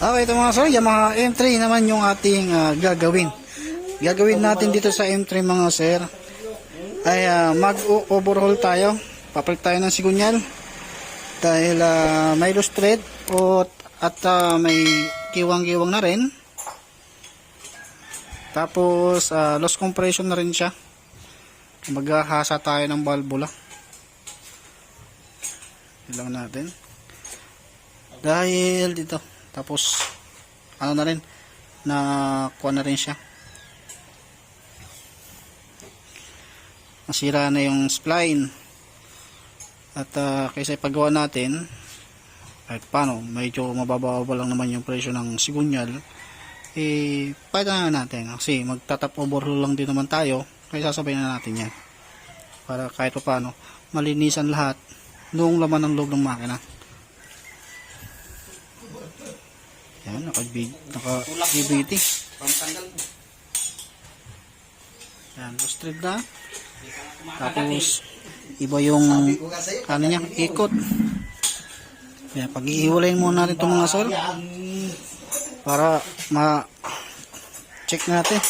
Okay, ito mga sir, Yamaha M3 naman yung ating ah, gagawin. Gagawin natin dito sa M3 mga sir ay ah, mag-overhaul tayo. Papalit tayo ng sigunyal dahil ah, may loose thread o, at ah, may kiwang-kiwang na rin. Tapos ah, loss compression na rin siya. Maghahasa tayo ng valvula. Ilang natin. Dahil dito. Tapos ano na rin na kuha na rin siya. Nasira na yung spline. At ah, kaysa ipagawa natin kahit paano, medyo mababa lang naman yung presyo ng sigunyal eh, pwede na natin kasi magtatap overhaul lang din naman tayo kaya sasabay na natin yan para kahit pa paano malinisan lahat noong laman ng loob ng makina yan naka, naka yan straight na. Tapos iba yung ano niya ikot. Yan pag-iiwalayin muna natin itong mga sir para ma check natin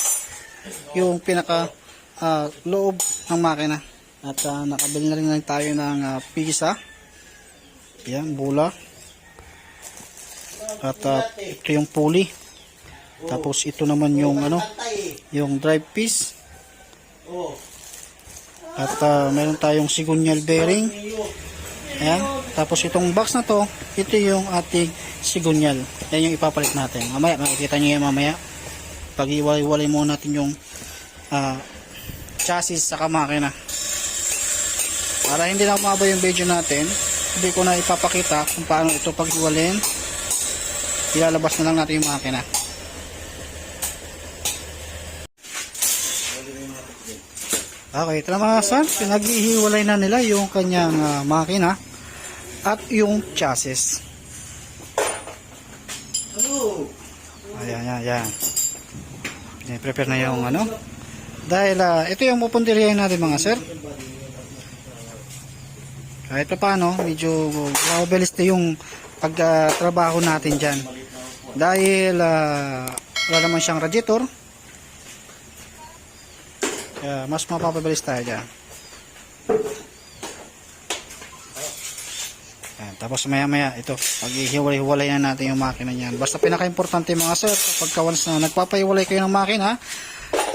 yung pinaka ah, loob ng makina. At ah, nakabili na rin lang tayo ng ah, pisa yan bula at ah, ito yung pulley. Tapos ito naman yung ano yung drive piece. At ah, meron tayong sigunyal bearing. Ayan. Tapos itong box na to ito yung ating sigunyal. Yan yung ipapalit natin. Mamaya makikita nyo yan mamaya. Pag iwalay muna natin yung ah, chassis sa makina para hindi na umaba yung video natin hindi ko na ipapakita kung paano ito pag iwalin ilalabas na lang natin yung makina Okay, son, pinaghihiwalay na nila yung kanyang ah, makina at yung chassis. Ayan, ayan, ayan. prepare na yung ano. Dahil ah, ito yung pupuntiryahin natin mga sir. Kahit pa paano, medyo mabilis na yung pagtrabaho natin dyan. Dahil ah, wala naman siyang radiator. Kaya mas mapapabilis tayo dyan. Ayan, tapos maya maya ito, pag-ihiwalay-hiwalay na natin yung makina niyan. Basta pinaka-importante mga sir, kapag once na nagpapahiwalay kayo ng makina,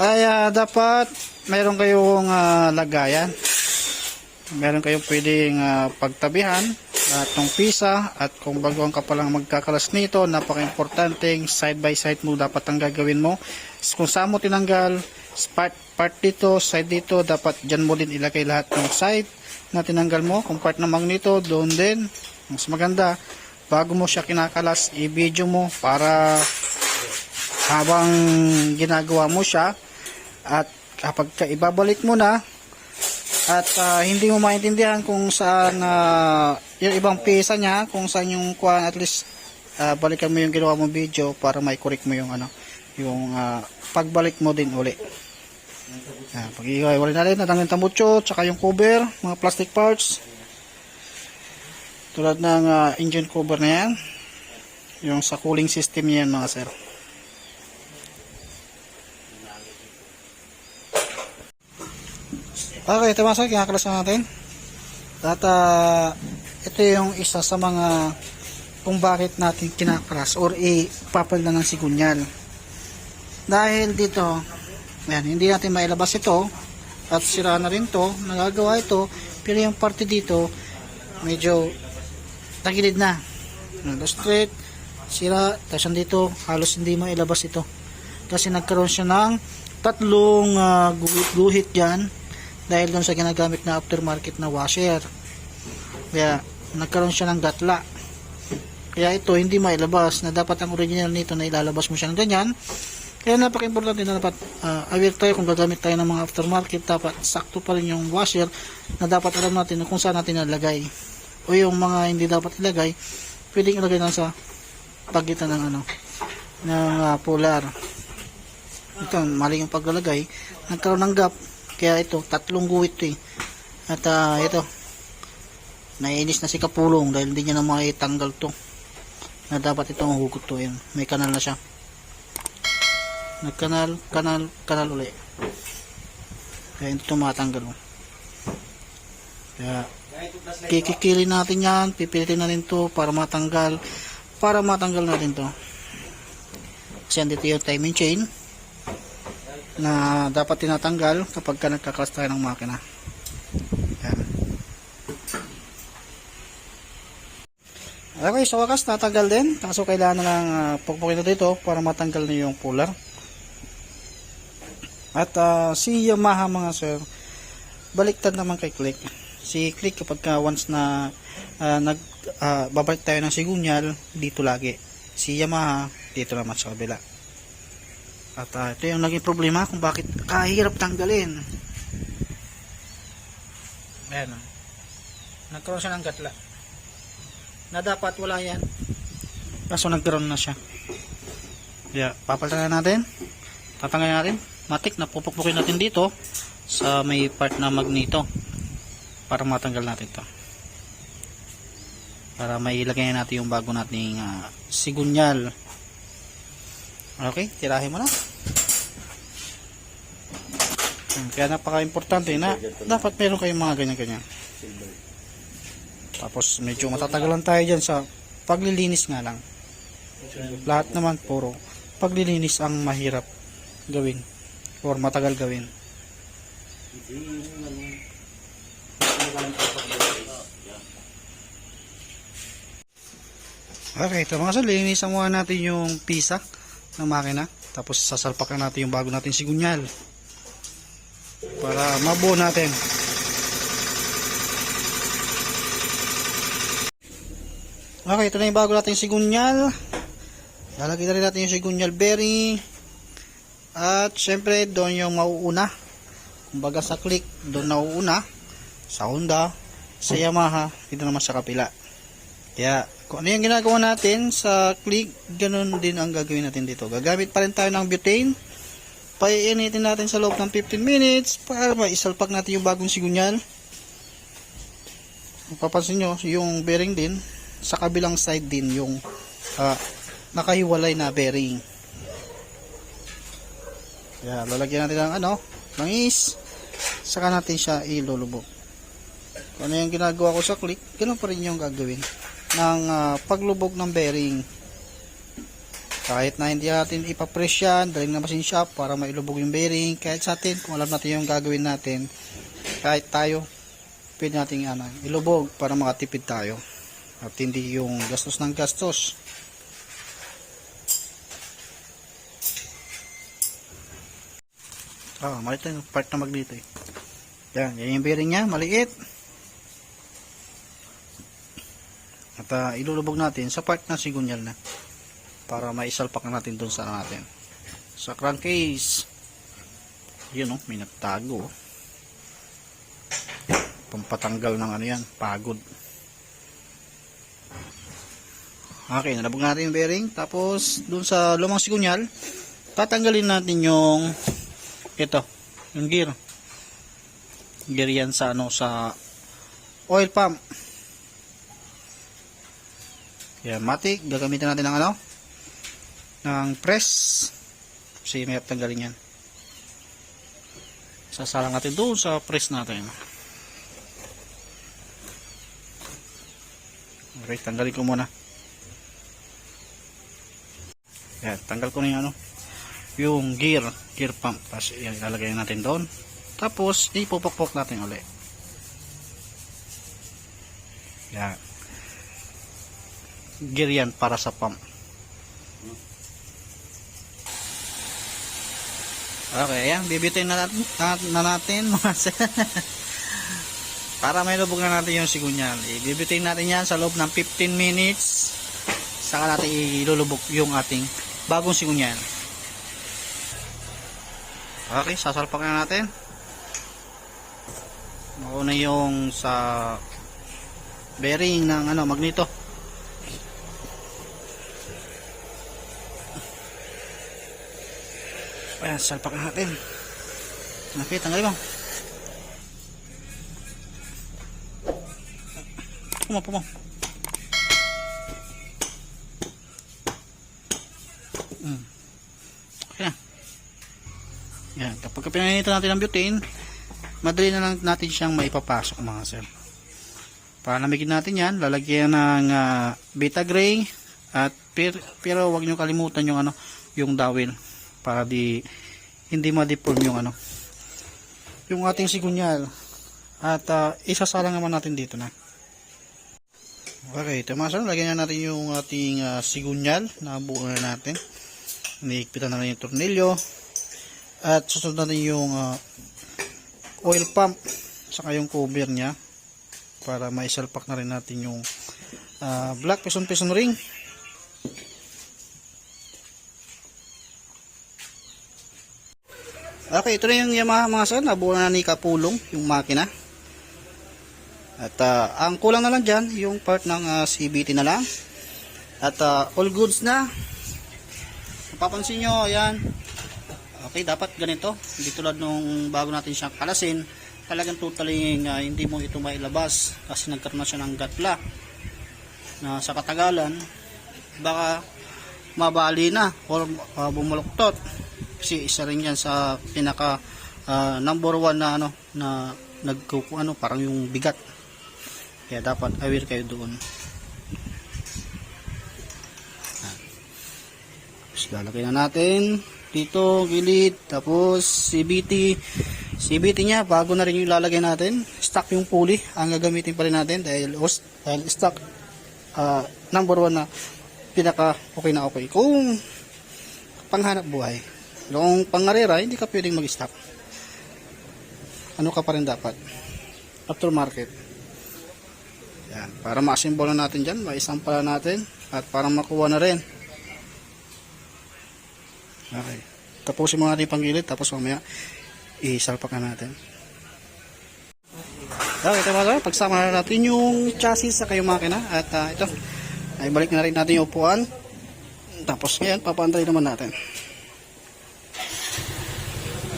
ay ah, dapat meron kayong ah, lagayan. Meron kayong pwedeng ah, pagtabihan at ng pisa at kung bago ang kapalang magkakalas nito, napaka-importanteng side by side mo dapat ang gagawin mo. Kung saan mo tinanggal, part, part dito, side dito, dapat dyan mo din ilagay lahat ng side na tinanggal mo. Kung part ng magneto, doon din. Mas maganda, bago mo siya kinakalas, i-video mo para habang ginagawa mo siya at kapag ka ibabalik mo na at ah, hindi mo maintindihan kung saan ah, yung ibang pisa niya, kung saan yung kuha at least ah, balikan mo yung ginawa mong video para may correct mo yung ano, yung ah, pagbalik mo din uli. Yan, pag iiwalay natin, natangin tamutso, tsaka yung cover, mga plastic parts. Tulad ng ah, engine cover na yan. Yung sa cooling system yan mga sir. Okay, ito mga sir, kinakalas na natin. At ah, ito yung isa sa mga kung bakit natin kinakalas or ipapal na ng sigunyal. Dahil dito, yan, hindi natin mailabas ito at sira na rin to, nagagawa ito, pero yung parte dito, medyo tagilid na. Nando straight, sira, tapos dito, halos hindi mailabas ito. Kasi nagkaroon siya ng tatlong ah, guhit-guhit dyan dahil doon sa ginagamit na aftermarket na washer. Kaya nagkaroon siya ng gatla. Kaya ito hindi mailabas na dapat ang original nito na ilalabas mo siya ng ganyan. Kaya napaka-importante na dapat uh, aware tayo kung gagamit tayo ng mga aftermarket dapat sakto pa rin yung washer na dapat alam natin kung saan natin nalagay. O yung mga hindi dapat ilagay, pwedeng ilagay lang sa pagitan ng ano ng uh, polar. Ito, mali yung paglalagay. Nagkaroon ng gap. Kaya ito, tatlong guhit to eh. At uh, ito, naiinis na si Kapulong dahil hindi niya na makitanggal to. na dapat itong hugot to yun. May kanal na siya. Nagkanal, kanal, kanal uli. Kaya ito matanggal. oh. Kaya kikikili natin yan, pipilitin natin to para matanggal, para matanggal natin to. Kasi andito yung timing chain na dapat tinatanggal kapag ka nagkaklas tayo ng makina. Yan. Okay, sa wakas natanggal din. Kaso kailangan lang uh, pagpukin dito para matanggal na yung puller. At ah, si Yamaha mga sir, baliktad naman kay Click. Si Click kapag ka once na ah, nag ah, babalik tayo ng sigunyal, dito lagi. Si Yamaha, dito naman sa kabila. At ah, ito yung naging problema kung bakit kahirap tanggalin. Ayan o. Nagkaroon siya ng gatla. Na dapat wala yan. Kaso nagkaroon na siya. Kaya papalitan na natin. Tatanggalin natin. Matik na pupukpukin natin dito sa may part na magneto para matanggal natin to para mailagay natin yung bago nating ah, sigunyal okay tirahin mo na. Hmm, kaya napaka importante na dapat meron kayong mga ganyan-ganyan. Tapos medyo matatagalan tayo dyan sa paglilinis nga lang. Lahat naman puro paglilinis ang mahirap gawin or matagal gawin. Okay, ito mga sir, linisan muna natin yung pisa ng makina. Tapos sasalpakan natin yung bago natin sigunyal. Para mabuo natin. Okay, ito na yung bago natin sigunyal. Lalagyan na natin yung sigunyal bearing. At syempre, doon yung mauuna. Kumbaga sa click, doon nauuna. Sa Honda, sa Yamaha, dito naman sa kapila. Kaya, kung ano yung ginagawa natin sa click, ganun din ang gagawin natin dito. Gagamit pa rin tayo ng butane. Paiinitin natin sa loob ng 15 minutes para maisalpak natin yung bagong sigunyal. Mapapansin nyo, yung bearing din, sa kabilang side din yung ah, nakahiwalay na bearing. Kaya, lalagyan natin ng ano, ng is, saka natin siya ilulubog. Kung ano yung ginagawa ko sa click, ganun pa rin yung gagawin ng ah, paglubog ng bearing. Kahit na hindi natin ipapress yan, daling na machine shop para mailubog yung bearing. Kahit sa atin, kung alam natin yung gagawin natin, kahit tayo, pwede natin ano, ilubog para makatipid tayo. At hindi yung gastos ng gastos. Ah, maliit yung part na magneto eh. Yan, yan yung bearing niya, maliit. At ah, ilulubog natin sa part na sigunyal na para maisalpak na natin doon sa natin. Sa crankcase. Yun oh, may nagtago. oh. Pampatanggal ng ano yan, pagod. Okay, nalabog natin yung bearing. Tapos, doon sa lumang sigunyal, tatanggalin natin yung ito, yung gear. Gear yan sa ano, sa oil pump. Yan, matik. Gagamitin natin ng ano? Ng press. Kasi may tanggalin yan. Sasalang natin doon sa press natin. Okay, tanggalin ko muna. Yan, tanggal ko na yung ano. Yung gear, gear pump. Tapos yan, ilalagay natin doon. Tapos, ipupukpok natin ulit. Yan gear yan para sa pump. Okay, ayan, bibitayin na natin, na, na natin mga para may lubog na natin yung sigunyal. Ibibitayin natin yan sa loob ng 15 minutes. Saka natin ilulubog yung ating bagong sigunyal. Okay, sasalpak na natin. Mauna yung sa bearing ng ano, magneto. Ayan, salpak na natin. Okay, tanggalin mo. Pumo, pumo. Mm. Okay na. Yan. Kapag pinanitan natin ang butane, madali na lang natin siyang maipapasok mga sir. Para namigin natin yan, lalagyan ng ah, beta gray at pero, pero wag niyo kalimutan yung ano, yung dowel para di hindi ma-deform yung ano yung ating sigunyal. At uh, isasalang naman natin dito na. Okay sir lagyan na natin yung ating ah, sigunyal na buo na natin. Niigpitan na rin yung tornilyo. At susunod natin yung ah, oil pump saka yung cover nya para maisalpak na rin natin yung ah, black piston piston ring Okay, ito na yung Yamaha mga sir. Nabuo na ni Kapulong yung makina. At ah, ang kulang na lang dyan, yung part ng ah, CBT na lang. At ah, all goods na. Napapansin nyo, ayan. Okay, dapat ganito. Hindi tulad nung bago natin siyang kalasin. Talagang totally ah, hindi mo ito mailabas kasi nagkaroon na siya ng gatla na sa katagalan baka mabali na or uh, bumuluktot kasi isa rin yan sa pinaka ah, number one na ano na nagkuku ano parang yung bigat. Kaya dapat aware kayo doon. Tapos lalagay na natin. Dito gilid. Tapos CBT CBT nya bago na rin yung ilalagay natin. Stock yung pulley. Ang gagamitin pa rin natin dahil, dahil stock ah, number one na pinaka okay na okay. Kung panghanap buhay kung pangarera hindi ka pwedeng mag-stop. Ano ka pa rin dapat? Aftermarket. Yan. Para ma-assemble na natin dyan maisampala natin at para makuha na rin. Okay. Tapusin mo natin yung panggilid tapos mamaya isalpak na natin. Okay, ito mga pagsama na natin yung chassis sa kayong makina. At ah, ito, ay balik na rin natin yung upuan. Tapos ngayon, papantay naman natin.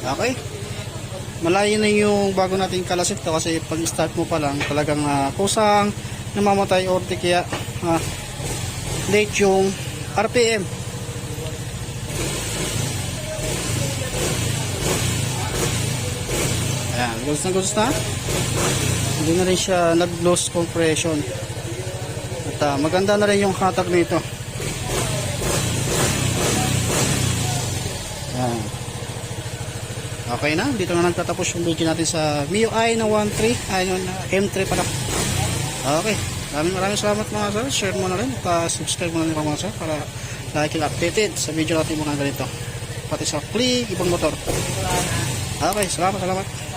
Okay. Malayo na yung bago natin kalasit to kasi pag start mo pa lang talagang ah, kusang namamatay or kaya ah, late yung RPM. Ayan, gusto na gusto na. Hindi na rin siya nag-loss compression. At ah, maganda na rin yung hatak nito. Ayan. Okay na, dito na nagtatapos yung video natin sa MIUI na 1.3, ay ah, M3 pala. Okay, maraming maraming salamat mga sir. Share mo na rin at ah, subscribe mo na rin mga sir para lagi kang updated sa video natin mga ganito. Pati sa Click, ibang motor. Okay, salamat, salamat.